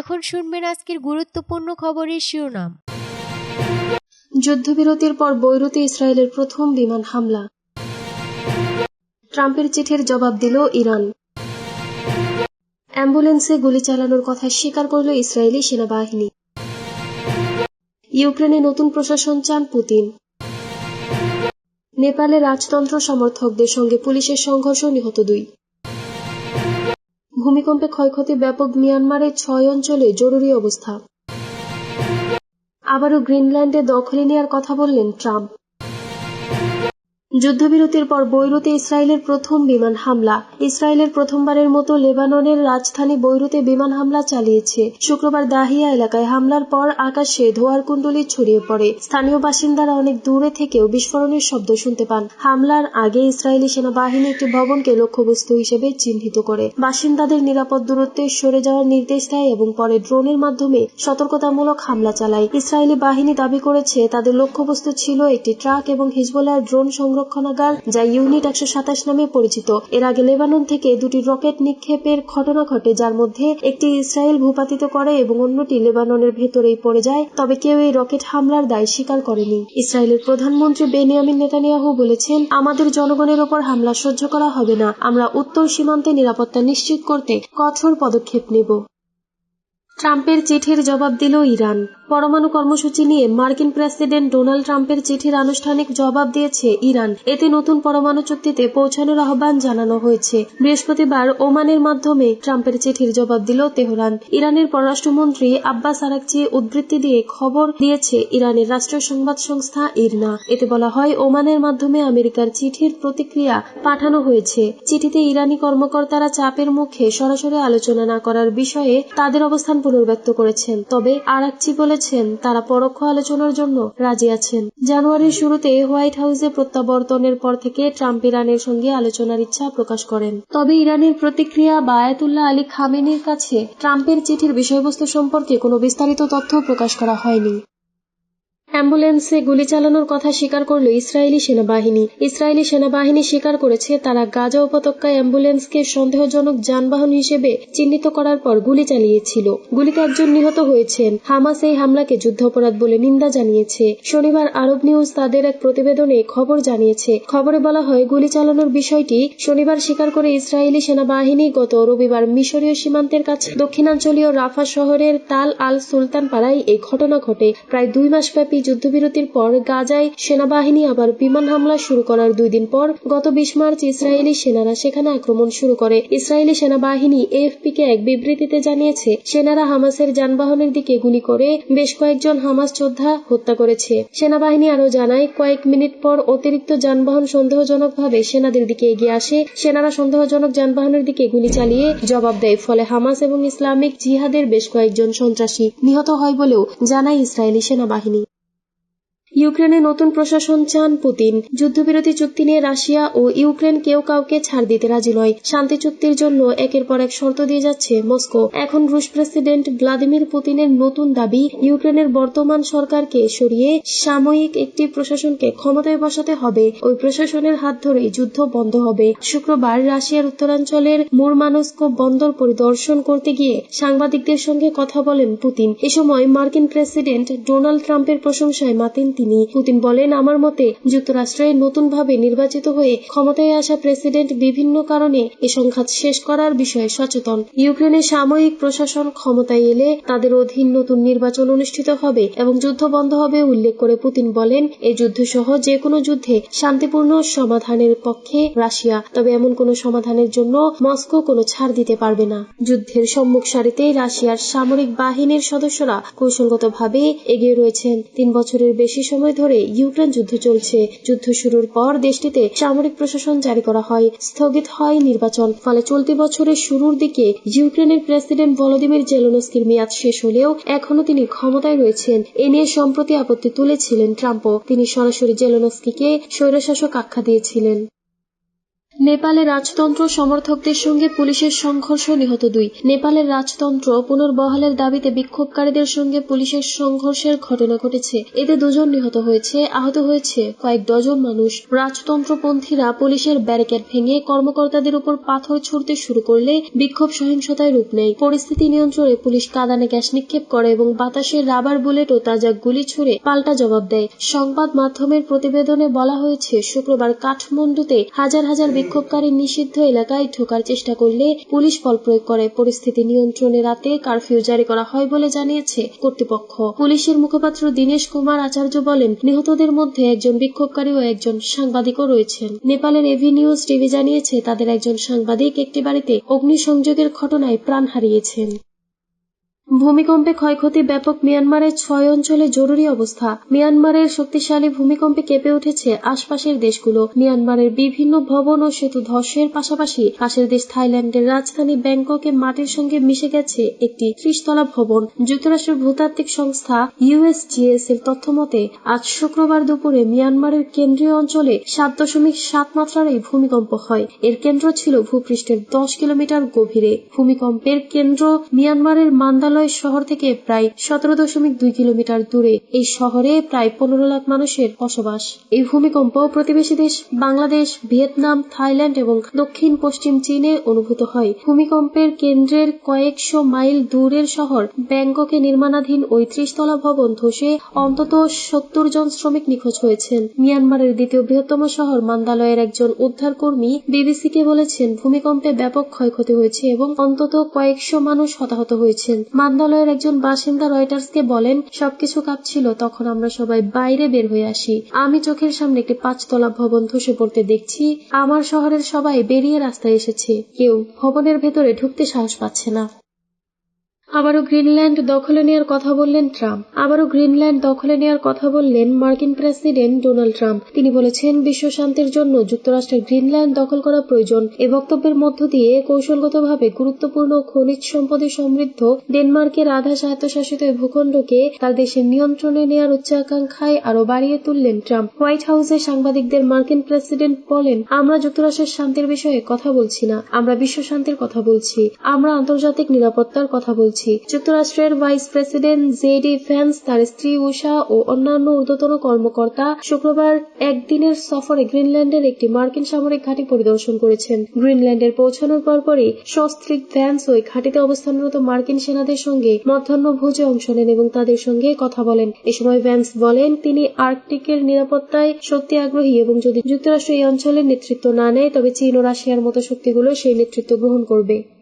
এখন আজকের গুরুত্বপূর্ণ খবরের শিরোনাম। যুদ্ধবিরতির পর বৈরুতে ইসরায়েলের প্রথম বিমান হামলা। ট্রাম্পের চিঠির জবাব দিল ইরান। অ্যাম্বুলেন্সে গুলি চালানোর কথা স্বীকার করল ইসরায়েলি সেনাবাহিনী। ইউক্রেনে নতুন প্রশাসন চান পুতিন। নেপালে রাজতন্ত্র সমর্থকদের সঙ্গে পুলিশের সংঘর্ষ নিহত দুই। ভূমিকম্পে ক্ষয়ক্ষতি ব্যাপক মিয়ানমারের ছয় অঞ্চলে জরুরি অবস্থা। আবারও গ্রিনল্যান্ডে দখলে নেওয়ার কথা বললেন ট্রাম্প। যুদ্ধবিরতির পর বৈরুতে ইসরায়েলের প্রথম বিমান হামলা। ইসরায়েলের প্রথমবারের মতো লেবাননের রাজধানী বৈরুতে বিমান হামলা চালিয়েছে। শুক্রবার দাহিয়া এলাকায় হামলার পর আকাশে ধোয়ার কুণ্ডলি ছড়িয়ে পড়ে। স্থানীয় বাসিন্দারা অনেক দূরে থেকেও বিস্ফোরণের শব্দ শুনতে পান। হামলার আগে ইসরায়েলি সেনাবাহিনী একটি ভবনকে লক্ষ্যবস্তু হিসেবে চিহ্নিত করে। বাসিন্দাদের নিরাপদ দূরত্বে সরে যাওয়ার নির্দেশ দেয় এবং পরে ড্রোনের মাধ্যমে সতর্কতামূলক হামলা চালায়। ইসরায়েলি বাহিনী দাবি করেছে, তাদের লক্ষ্যবস্তু ছিল একটি ট্রাক এবং হিজবুল্লাহ ড্রোন সংরক্ষণাগার যা ইউনিট একশো সাতাশ নামে পরিচিত। এর আগে লেবানন থেকে দুটি রকেট নিক্ষেপের ঘটনা ঘটে, যার মধ্যে একটি ইসরায়েল ভূপাতিত করে এবং অন্যটি লেবাননের ভেতরেই পড়ে যায়, তবে কেউ এই রকেট হামলার দায় স্বীকার করেনি। ইসরায়েলের প্রধানমন্ত্রী বেনিয়ামিন নেতানিয়াহু বলেছেন, আমাদের জনগণের ওপর হামলা সহ্য করা হবে না। আমরা উত্তর সীমান্তে নিরাপত্তা নিশ্চিত করতে কঠোর পদক্ষেপ নেব। ট্রাম্পের চিঠির জবাব দিল ইরান। পরমাণু কর্মসূচি নিয়ে মার্কিন প্রেসিডেন্ট ডোনাল্ড ট্রাম্পের চিঠির আনুষ্ঠানিক জবাব দিয়েছে ইরান। এতে নতুন পরমাণু চুক্তিতে পৌঁছানোর আহ্বান জানানো হয়েছে। বৃহস্পতিবার ওমানের মাধ্যমে ট্রাম্পের চিঠির জবাব দিল তেহরান। ইরানের পররাষ্ট্রমন্ত্রী আব্বাস আরাকচি উদ্ধৃতি দিয়ে খবর দিয়েছে ইরানের রাষ্ট্রীয় সংবাদ সংস্থা ইরনা। এতে বলা হয়, ওমানের মাধ্যমে আমেরিকার চিঠির প্রতিক্রিয়া পাঠানো হয়েছে। চিঠিতে ইরানি কর্মকর্তারা চাপের মুখে সরাসরি আলোচনা না করার বিষয়ে তাদের অবস্থান পুনর্ব্যক্ত করেছেন। তবে আরাকচি বলেছেন তারা পরোক্ষ আলোচনার জন্য রাজি আছেন। জানুয়ারির শুরুতে হোয়াইট হাউসে প্রত্যাবর্তনের পর থেকে ট্রাম্প ইরানের সঙ্গে আলোচনার ইচ্ছা প্রকাশ করেন। তবে ইরানের প্রতিক্রিয়া বা আয়াতুল্লাহ আলী খামেনির কাছে ট্রাম্পের চিঠির বিষয়বস্তু সম্পর্কে কোনো বিস্তারিত তথ্য প্রকাশ করা হয়নি। অ্যাম্বুলেন্সে গুলি চালানোর কথা স্বীকার করল ইসরায়েলি সেনাবাহিনী। ইসরায়েলি সেনাবাহিনী স্বীকার করেছে, তারা গাজা উপত্যকায় অ্যাম্বুলেন্সকে সন্দেহজনক যানবাহন হিসেবে চিহ্নিত করার পর গুলি চালিয়েছিল। গুলিতে একজন নিহত হয়েছেন। হামাস এই হামলাকে যুদ্ধাপরাধ বলে নিন্দা জানিয়েছে। শনিবার আরব নিউজ তাদের এক প্রতিবেদনে খবর জানিয়েছে। খবরে বলা হয়, গুলি চালানোর বিষয়টি শনিবার স্বীকার করে ইসরায়েলি সেনাবাহিনী গত রবিবার মিশরীয় সীমান্তের কাছে দক্ষিণাঞ্চলীয় রাফা শহরের তাল আল সুলতান পাড়ায় এই ঘটনা ঘটে। প্রায় দুই মাসব্যাপী যুদ্ধবিরতির পর গাজায় সেনাবাহিনী আবার বিমান হামলা শুরু করার দুই দিন পর গত বিশ মার্চ ইসরায়েলি সেনারা সেখানে আক্রমণ শুরু করে। ইসরায়েলি সেনাবাহিনী এএফপি কে এক বিবৃতিতে জানিয়েছে, সেনারা হামাসের যানবাহনের দিকে গুলি করে বেশ কয়েকজন হামাস যোদ্ধা হত্যা করেছে। সেনাবাহিনী আরও জানায়, কয়েক মিনিট পর অতিরিক্ত যানবাহন সন্দেহজনকভাবে সেনাদের দিকে এগিয়ে আসে। সেনারা সন্দেহজনক যানবাহনের দিকে গুলি চালিয়ে জবাব দেয়, ফলে হামাস এবং ইসলামিক জিহাদের বেশ কয়েকজন সন্ত্রাসী নিহত হয় বলেও জানায় ইসরায়েলি সেনাবাহিনী। ইউক্রেনে নতুন প্রশাসন চান পুতিন। যুদ্ধবিরতি চুক্তি নিয়ে রাশিয়া ও ইউক্রেন কেউ কাউকে ছাড় দিতে রাজি নয়। শান্তি চুক্তির জন্য একের পর এক শর্ত দিয়ে যাচ্ছে মস্কো। এখন রুশ প্রেসিডেন্ট ভ্লাদিমির পুতিনের নতুন দাবি, ইউক্রেনের বর্তমান সরকারকে সরিয়ে সাময়িক একটি প্রশাসনকে ক্ষমতায় বসাতে হবে। ওই প্রশাসনের হাত ধরেই যুদ্ধ বন্ধ হবে। শুক্রবার রাশিয়ার উত্তরাঞ্চলের মুরমানস্ক বন্দর পরিদর্শন করতে গিয়ে সাংবাদিকদের সঙ্গে কথা বলেন পুতিন। এ সময় মার্কিন প্রেসিডেন্ট ডোনাল্ড ট্রাম্পের প্রশংসায় মাতেন তিনি। পুতিন বলেন, আমার মতে যুক্তরাষ্ট্রে নতুনভাবে নির্বাচিত হয়ে ক্ষমতায় আসা প্রেসিডেন্ট বিভিন্ন কারণে এ সংঘাত শেষ করার বিষয়ে সচেতন। ইউক্রেনের সাময়িক প্রশাসন ক্ষমতায় এলে তাদের অধীন নতুন নির্বাচন অনুষ্ঠিত হবে এবং যুদ্ধ বন্ধ হবে উল্লেখ করে পুতিন বলেন এই যুদ্ধ সহ যে কোনো যুদ্ধে শান্তিপূর্ণ সমাধানের পক্ষে রাশিয়া, তবে এমন কোনো সমাধানের জন্য মস্কো কোনো ছাড় দিতে পারবে না। যুদ্ধের সম্মুখ সারিতে রাশিয়ার সামরিক বাহিনীর সদস্যরা কৌশলগতভাবে এগিয়ে রয়েছেন। তিন বছরের বেশি সময় ধরে ইউক্রেন যুদ্ধ চলছে। যুদ্ধ শুরুর পর দেশটিতে সামরিক প্রশাসন জারি করা হয়, স্থগিত হয় নির্বাচন। ফলে চলতি বছরের শুরুর দিকে ইউক্রেনের প্রেসিডেন্ট ভলোদিমির জেলোনস্কির মেয়াদ শেষ হলেও এখনও তিনি ক্ষমতায় রয়েছেন। এ নিয়ে সম্প্রতি আপত্তি তুলেছিলেন ট্রাম্পও। তিনি সরাসরি জেলোনস্কিকে স্বৈরশাসক আখ্যা দিয়েছিলেন। নেপালে রাজতন্ত্র সমর্থকদের সঙ্গে পুলিশের সংঘর্ষ নিহত দুই। নেপালের রাজতন্ত্র পুনর্বহালের দাবিতে বিক্ষোভকারীদের সঙ্গে পুলিশের সংঘর্ষের ঘটনা ঘটেছে। এতে দুজন নিহত হয়েছে, আহত হয়েছে কয়েক ডজন মানুষ। রাজতন্ত্রপন্থীরা পুলিশের ব্যারিকেড ভেঙে কর্মকর্তাদের উপর পাথর ছুড়তে শুরু করলে বিক্ষোভ সহিংসতায় রূপ নেয়। পরিস্থিতি নিয়ন্ত্রণে পুলিশ কাদানে গ্যাস নিক্ষেপ করে এবং বাতাসে রাবার বুলেট ও তাজা গুলি ছুড়ে পাল্টা জবাব দেয়। সংবাদ মাধ্যমের প্রতিবেদনে বলা হয়েছে, শুক্রবার কাঠমান্ডুতে হাজার হাজার বিক্ষোভকারী নিষিদ্ধ এলাকায় ঢোকার চেষ্টা করলে পুলিশ বল প্রয়োগ করে। পরিস্থিতি নিয়ন্ত্রণে রাতে কারফিউ জারি করা হয় বলে জানিয়েছে কর্তৃপক্ষ। পুলিশের মুখপাত্র দীনেশ কুমার আচার্য বলেন, নিহতদের মধ্যে একজন বিক্ষোভকারী ও একজন সাংবাদিকও রয়েছেন। নেপালের এভি নিউজ টিভি জানিয়েছে, তাদের একজন সাংবাদিক একটি বাড়িতে অগ্নিসংযোগের ঘটনায় প্রাণ হারিয়েছেন। ভূমিকম্পে ক্ষয়ক্ষতি ব্যাপক মিয়ানমারের ছয় অঞ্চলে জরুরি অবস্থা। মিয়ানমারের শক্তিশালী ভূমিকম্পে কেঁপে উঠেছে আশপাশের দেশগুলো। মিয়ানমারের বিভিন্ন ভবন ও সেতু ধসের পাশাপাশি পাশের দেশ থাইল্যান্ডের রাজধানী ব্যাংককে মাটির সঙ্গে মিশে গেছে একটি ত্রিশতলা ভবন। যুক্তরাষ্ট্রের ভূতাত্ত্বিক সংস্থা ইউএসজিএস এর তথ্য মতে, আজ শুক্রবার দুপুরে মিয়ানমারের কেন্দ্রীয় অঞ্চলে সাত দশমিক সাত মাত্রার এই ভূমিকম্প হয়। এর কেন্দ্র ছিল ভূপৃষ্ঠের দশ কিলোমিটার গভীরে। ভূমিকম্পের কেন্দ্র মিয়ানমারের মান্দালয় শহর থেকে প্রায় সতেরো দশমিক দুই কিলোমিটার দূরে এই শহরে প্রায় পনেরো লাখ মানুষের বসবাস। এই ভূমিকম্প প্রতিবেশী দেশ বাংলাদেশ, ভিয়েতনাম, থাইল্যান্ড এবং দক্ষিণ পশ্চিম চীনে অনুভূত হয়। ভূমিকম্পের কেন্দ্রের কয়েকশো মাইল দূরের শহর ব্যাংককে নির্মাণাধীন ওই ত্রিশতলা ভবন ধসে অন্তত সত্তর জন শ্রমিক নিখোঁজ হয়েছেন। মিয়ানমারের দ্বিতীয় বৃহত্তম শহর মান্দালয়ের একজন উদ্ধারকর্মী বিবিসিকে বলেছেন, ভূমিকম্পে ব্যাপক ক্ষয়ক্ষতি হয়েছে এবং অন্তত কয়েকশো মানুষ হতাহত হয়েছেন। মান্দালয়ের একজন বাসিন্দা রয়টার্সকে বলেন, সবকিছু কাঁপছিল তখন আমরা সবাই বাইরে বের হয়ে আসি। আমি চোখের সামনে একটি পাঁচতলা ভবন ধসে পড়তে দেখছি। আমার শহরের সবাই বেরিয়ে রাস্তায় এসেছে। কেউ ভবনের ভেতরে ঢুকতে সাহস পাচ্ছে না। আবারও গ্রিনল্যান্ড দখলে নেওয়ার কথা বললেন ট্রাম্প। আবারও গ্রিনল্যান্ড দখলে নেওয়ার কথা বললেন মার্কিন প্রেসিডেন্ট ডোনাল্ড ট্রাম্প। তিনি বলেছেন, বিশ্ব শান্তির জন্য যুক্তরাষ্ট্রের গ্রিনল্যান্ড দখল করা প্রয়োজন। এ বক্তব্যের মধ্য দিয়ে কৌশলগতভাবে গুরুত্বপূর্ণ খনিজ সম্পদে সমৃদ্ধ ডেনমার্কের আধা স্বায়ত্তশাসিত ভূখণ্ডকে তার দেশের নিয়ন্ত্রণে নেওয়ার উচ্চাকাঙ্ক্ষায় আরও বাড়িয়ে তুললেন ট্রাম্প। হোয়াইট হাউসে সাংবাদিকদের মার্কিন প্রেসিডেন্ট বলেন, আমরা যুক্তরাষ্ট্রের শান্তির বিষয়ে কথা বলছি না। আমরা বিশ্ব শান্তির কথা বলছি। আমরা আন্তর্জাতিক নিরাপত্তার কথা বলছি। যুক্তরাষ্ট্রের ভাইস প্রেসিডেন্ট জেডি ভ্যান্স তার স্ত্রী উষা ও অন্যান্য ঊর্ধ্বতন কর্মকর্তা শুক্রবার একদিনের সফরে গ্রিনল্যান্ডের একটি মার্কিন সামরিক ঘাঁটি পরিদর্শন করেছেন। গ্রিনল্যান্ডের পৌঁছানোর পরপরই সস্ত্রীক ভ্যান্স ওই ঘাঁটিতে অবস্থানরত মার্কিন সেনাদের সঙ্গে মধ্যাহ্ন ভোজে অংশ নেন এবং তাদের সঙ্গে কথা বলেন। এ সময় ভ্যান্স বলেন, তিনি আর্কটিকের নিরাপত্তায় সত্যি আগ্রহী এবং যদি যুক্তরাষ্ট্র এই অঞ্চলের নেতৃত্ব না নেয়, তবে চীন ও রাশিয়ার মতো শক্তিগুলো সেই নেতৃত্ব গ্রহণ করবে।